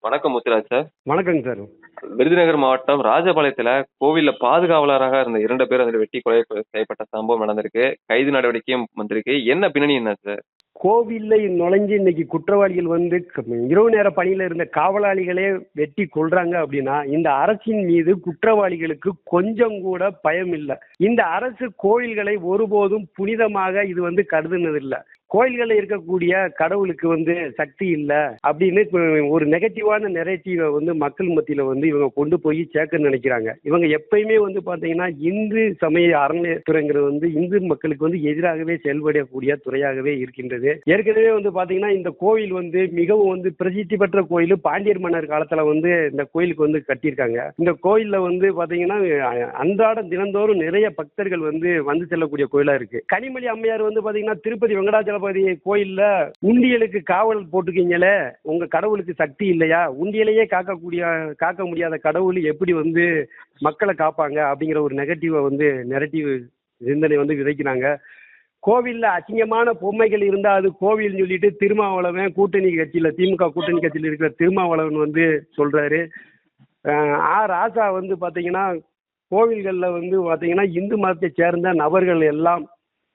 வணக்கம் முத்துராஜ் சார். வணக்கங்க சார். விருதுநகர் மாவட்டம் ராஜபாளையத்துல கோவில்ல பாதுகாவலராக இருந்த இரண்டு பேர் வந்து வெட்டி கொலை செய்யப்பட்ட சம்பவம் நடந்திருக்கு. கைது நடவடிக்கையும் வந்திருக்கு. என்ன பின்னணி என்ன சார்? கோவில்ல நுழைஞ்சு இன்னைக்கு குற்றவாளிகள் வந்து இரவு நேர பணியில இருந்த காவலாளிகளே வெட்டி கொள்றாங்க அப்படின்னா இந்த அரசின் மீது குற்றவாளிகளுக்கு கொஞ்சம் கூட பயம் இல்லை இந்த அரசு கோயில்களை ஒருபோதும் புனிதமாக இது வந்து கருதுனதில்லை. கோயில்களில் இருக்கக்கூடிய கடவுளுக்கு வந்து சக்தி இல்லை அப்படின்னு இப்போ ஒரு நெகட்டிவான நெரேட்டிவை வந்து மக்கள் மத்தியில வந்து இவங்க கொண்டு போய் சேர்க்க நினைக்கிறாங்க. இவங்க எப்பயுமே வந்து பாத்தீங்கன்னா இந்து சமய அறநிலையத்துறைங்கிறது வந்து இந்து மக்களுக்கு வந்து எதிராகவே செயல்படக்கூடிய துறையாகவே இருக்கின்றது. ஏற்கனவே வந்து பாத்தீங்கன்னா இந்த கோவில் வந்து மிகவும் வந்து பிரசித்தி பெற்ற கோயில் பாண்டியர் மன்னர் காலத்துல வந்து இந்த கோயிலுக்கு வந்து கட்டியிருக்காங்க. இந்த கோயில்ல வந்து பாத்தீங்கன்னா அன்றாடம் தினந்தோறும் நிறைய பக்தர்கள் வந்து வந்து செல்லக்கூடிய கோயிலா இருக்கு. கனிமொழி அம்மையார் வந்து பாத்தீங்கன்னா திருப்பதி தளபதி கோயில்ல உண்டியலுக்கு காவல் போட்டுக்கீங்களே உங்க கடவுளுக்கு சக்தி இல்லையா? உண்டியலையே காக்கக்கூடிய காக்க முடியாத கடவுள் எப்படி வந்து மக்களை காப்பாங்க அப்படிங்கிற ஒரு நெகட்டிவை வந்து நெகட்டிவ் சிந்தனை வந்து விதைக்கிறாங்க. கோவில்ல அசிங்கமான பொம்மைகள் இருந்தா அது கோவில் சொல்லிட்டு திருமாவளவன் கூட்டணி கட்சியில திமுக கூட்டணி கட்சியில இருக்கிற திருமாவளவன் வந்து சொல்றாரு. ஆ ராசா வந்து பாத்தீங்கன்னா கோவில்களில் வந்து பாத்தீங்கன்னா இந்து மதத்தை சேர்ந்த நபர்கள் எல்லாம்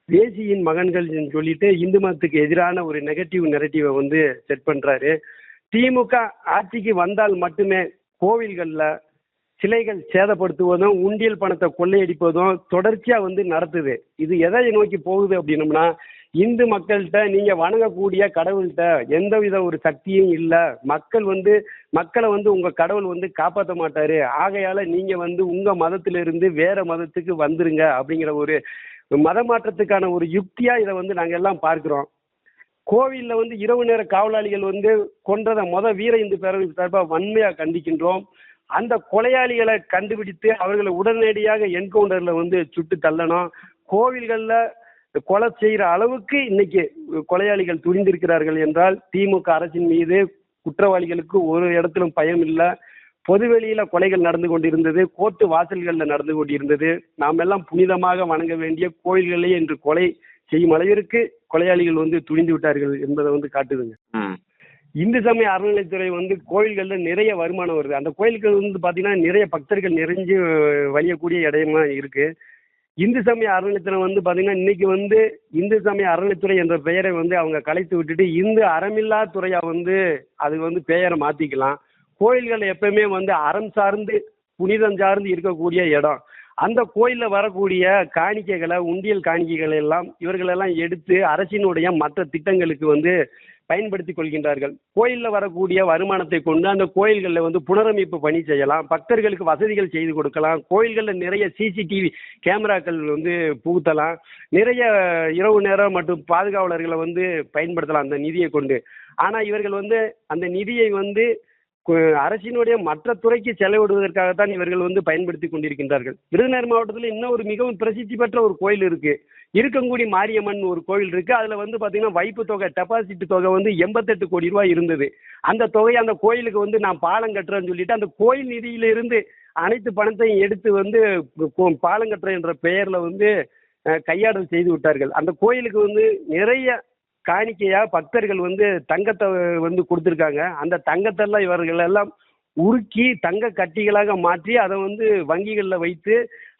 தேசியின் மகன்கள் சொல்லிட்டு இந்து மதத்துக்கு எதிரான ஒரு நெகட்டிவ் நெரட்டிவை வந்து செட் பண்றாரு. திமுக ஆட்சிக்கு வந்தால் மட்டுமே கோவில்களில் சிலைகள் சேதப்படுத்துவதும் உண்டியல் பணத்தை கொள்ளையடிப்பதும் தொடர்ச்சியா வந்து நடத்துது. இது எதை நோக்கி போகுது அப்படின்னம்னா இந்து மக்கள்கிட்ட நீங்க வணங்கக்கூடிய கடவுள்கிட்ட எந்த வித ஒரு சக்தியும் இல்லை. மக்கள் வந்து மக்களை வந்து உங்க கடவுள் வந்து காப்பாற்ற மாட்டாரு. ஆகையால நீங்க வந்து உங்க மதத்திலிருந்து வேற மதத்துக்கு வந்துருங்க அப்படிங்கிற ஒரு மத மாற்றத்துக்கான ஒரு யுக்தியா இதை வந்து நாங்க எல்லாம் பார்க்கிறோம். கோவில்ல வந்து இரவு நேர காவலாளிகள் வந்து கொன்றதை மொத வீர இந்து பேரவை சார்பாக வன்மையா கண்டிக்கின்றோம். அந்த கொலையாளிகளை கண்டுபிடித்து அவர்களை உடனடியாக என்கவுண்டர்ல வந்து சுட்டு தள்ளணும். கோவில்களில் கொலை செய்கிற அளவுக்கு இன்னைக்கு கொலையாளிகள் துணிந்திருக்கிறார்கள் என்றால் திமுக அரசின் மீது குற்றவாளிகளுக்கு ஒரு இடத்திலும் பயம் இல்லை பொதுவெளியில கொலைகள் நடந்து கொண்டிருந்தது கோர்ட்டு வாசல்களில் நடந்து கொண்டிருந்தது. நாம் எல்லாம் புனிதமாக வணங்க வேண்டிய கோயில்களே என்று கொலை செய்யும் அளவிற்கு கொலையாளிகள் வந்து துணிந்து விட்டார்கள் என்பதை வந்து காட்டுதுங்க. இந்து சமய அறநிலைத்துறை வந்து கோயில்கள்ல நிறைய வருமானம் வருது. அந்த கோயில்கள் வந்து பாத்தீங்கன்னா நிறைய பக்தர்கள் நிறைஞ்சு வழியக்கூடிய இடமா இருக்கு. இந்து சமய அறநிலைத்துறை வந்து பாத்தீங்கன்னா இன்னைக்கு வந்து இந்து சமய அறநிலைத்துறை என்ற பெயரை வந்து அவங்க கலைத்து விட்டுட்டு இந்து அறமில்லா துறையா வந்து அது வந்து பெயரை மாத்திக்கலாம். கோயில்கள் எப்பயுமே வந்து அறம் சார்ந்து புனிதம் சார்ந்து இருக்கக்கூடிய இடம். அந்த கோயிலில் வரக்கூடிய காணிக்கைகளை உண்டியல் காணிக்கைகளை எல்லாம் இவர்களெல்லாம் எடுத்து அரசினுடைய மற்ற திட்டங்களுக்கு வந்து பயன்படுத்தி கொள்கின்றார்கள். கோயிலில் வரக்கூடிய வருமானத்தை கொண்டு அந்த கோயில்களில் வந்து புனரமைப்பு பணி செய்யலாம் பக்தர்களுக்கு வசதிகள் செய்து கொடுக்கலாம் கோயில்களில் நிறைய சிசிடிவி கேமராக்கள் வந்து புகுத்தலாம் நிறைய இரவு நேரம் மற்றும் பாதுகாவலர்களை வந்து பயன்படுத்தலாம் அந்த நிதியை கொண்டு. ஆனால் இவர்கள் வந்து அந்த நிதியை வந்து அரசினுடைய மற்ற துறைக்கு செலவிடுவதற்காகத்தான் இவர்கள் வந்து பயன்படுத்தி கொண்டிருக்கின்றார்கள். விருதுநகர் மாவட்டத்தில் இன்னும் ஒரு மிகவும் பிரசித்தி பெற்ற ஒரு கோயில் இருக்கு. இருக்கங்குடி மாரியம்மன் ஒரு கோயில் இருக்கு. அதுல வந்து பாத்தீங்கன்னா வைப்பு தொகை டெபாசிட் தொகை வந்து எண்பத்தெட்டு கோடி ரூபாய் இருந்தது. அந்த தொகையை அந்த கோயிலுக்கு வந்து நான் பாலம் கட்டுறேன்னு சொல்லிட்டு அந்த கோயில் நிதியிலிருந்து அனைத்து பணத்தையும் எடுத்து வந்து பாலம் கட்டுறேன் என்ற பெயர்ல வந்து கையாடல் செய்து விட்டார்கள். அந்த கோயிலுக்கு வந்து நிறைய காணிக்கையாக பக்தர்கள் வந்து தங்கத்தை வந்து கொடுத்துருக்காங்க. அந்த தங்கத்தெல்லாம் இவர்கள் எல்லாம் உருக்கி தங்க கட்டிகளாக மாற்றி அதை வந்து வங்கிகளில் வைத்து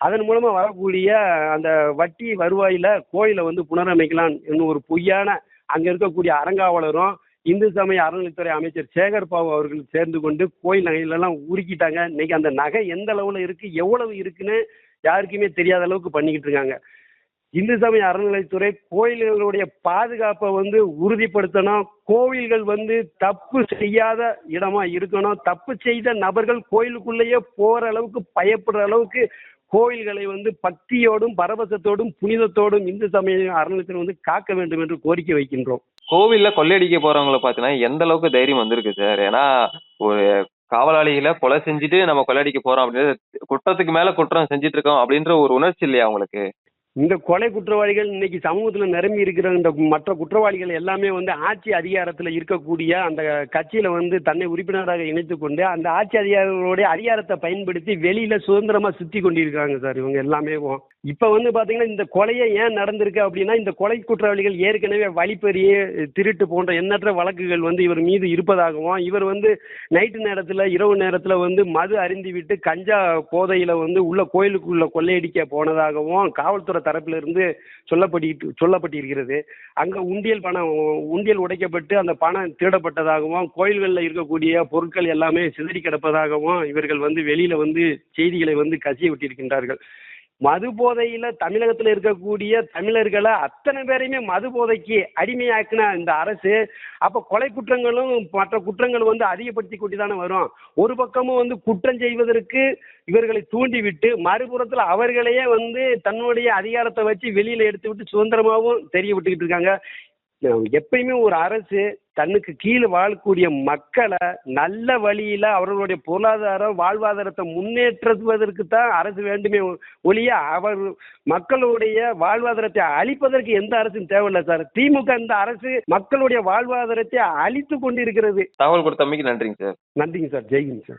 அதன் மூலமாக வரக்கூடிய அந்த வட்டி வருவாயில கோயிலை வந்து புனரமைக்கலாம் என்னும் ஒரு பொய்யான அங்கே இருக்கக்கூடிய அறங்காவலரும் இந்து சமய அறநிலைத்துறை அமைச்சர் சேகர் பாபு அவர்கள் சேர்ந்து கொண்டு கோயில் நகையிலெல்லாம் உருக்கிட்டாங்க. இன்னைக்கு அந்த நகை எந்த அளவில் இருக்குது எவ்வளவு இருக்குன்னு யாருக்குமே தெரியாத அளவுக்கு பண்ணிக்கிட்டு இருக்காங்க. இந்து சமய அறநிலைத்துறை கோயில்களுடைய பாதுகாப்பை வந்து உறுதிப்படுத்தணும். கோவில்கள் வந்து தப்பு செய்யாத இடமா இருக்கணும். தப்பு செய்த நபர்கள் கோயிலுக்குள்ளேயே போற அளவுக்கு பயப்படுற அளவுக்கு கோயில்களை வந்து பக்தியோடும் பரவசத்தோடும் புனிதத்தோடும் இந்து சமய அறநிலையத்தில் வந்து காக்க வேண்டும் என்று கோரிக்கை வைக்கின்றோம். கோவில்ல கொள்ளையடிக்க போறவங்கள பாத்தீங்கன்னா எந்த அளவுக்கு தைரியம் வந்திருக்கு சார்? ஏன்னா ஒரு காவலாளிகளை கொலை செஞ்சுட்டு நம்ம கொள்ளையடிக்க போறோம் அப்படின்னு குற்றத்துக்கு மேல குற்றம் செஞ்சுட்டு இருக்கோம் அப்படின்ற ஒரு உணர்ச்சி இல்லையா அவங்களுக்கு இந்த கொலை குற்றவாளிகள் இன்னைக்கு சமூகத்தில் நிரம்பி இருக்கிற இந்த மற்ற குற்றவாளிகள் எல்லாமே வந்து ஆட்சி அதிகாரத்தில் இருக்கக்கூடிய அந்த கட்சியில் வந்து தன்னை உறுப்பினராக இணைத்து கொண்டு அந்த ஆட்சி அதிகாரிகளுடைய அதிகாரத்தை பயன்படுத்தி வெளியில சுதந்திரமா சுத்தி கொண்டிருக்காங்க சார். இவங்க எல்லாமே இப்போ. வந்து பார்த்தீங்கன்னா இந்த கொலையை ஏன் நடந்திருக்கு அப்படின்னா இந்த கொலை குற்றவாளிகள் ஏற்கனவே வழிப்பறி திருட்டு போன்ற எண்ணற்ற வழக்குகள் வந்து இவர் மீது இருப்பதாகவும் இவர் வந்து நைட்டு நேரத்தில் இரவு நேரத்தில் வந்து மது அருந்தி விட்டு கஞ்சா போதையில் வந்து உள்ள கோயிலுக்குள்ள கொள்ளையடிக்க போனதாகவும் காவல்துறை தரப்பில் இருந்து சொல்லப்பட்டு சொல்லப்பட்டிருக்கிறது. அங்கே உண்டியல் பணம் உண்டியல் உடைக்கப்பட்டு அந்த பணம் திருடப்பட்டதாகவும் கோயில்களில் இருக்கக்கூடிய பொருட்கள் எல்லாமே சிதறி கிடப்பதாகவும் இவர்கள் வந்து வெளியில் வந்து செய்திகளை வந்து கசிய விட்டிருக்கின்றார்கள். மது போதையில் தமிழகத்தில் இருக்கக்கூடிய தமிழர்களை அத்தனை பேரையுமே மது போதைக்கு அடிமையாக்கின இந்த அரசு. அப்போ கொலை குற்றங்களும் மற்ற குற்றங்கள் வந்து அதிகப்படுத்தி கொண்டு தானே வரும். ஒரு பக்கமும் வந்து குற்றம் செய்வதற்கு இவர்களை தூண்டிவிட்டு மறுபுறத்தில் அவர்களையே வந்து தன்னுடைய அதிகாரத்தை வச்சு வெளியில் எடுத்து விட்டு சுதந்திரமாகவும் தெரிய விட்டுக்கிட்டு இருக்காங்க. எப்பயுமே ஒரு அரசு தன்னுக்கு கீழே வாழக்கூடிய மக்களை நல்ல வழியில் அவர்களுடைய பொருளாதார வாழ்வாதாரத்தை முன்னேற்றுவதற்கு தான் அரசு வேண்டுமே ஒழிய அவர் மக்களுடைய வாழ்வாதாரத்தை அழிப்பதற்கு எந்த அரசும் தேவையில்லை சார். திமுக இந்த அரசு மக்களுடைய வாழ்வாதாரத்தை அழித்து கொண்டிருக்கிறது. தகவல் கொடுத்தமைக்கு நன்றிங்க சார். நன்றிங்க சார். ஜெய்ஹிந்த் சார்.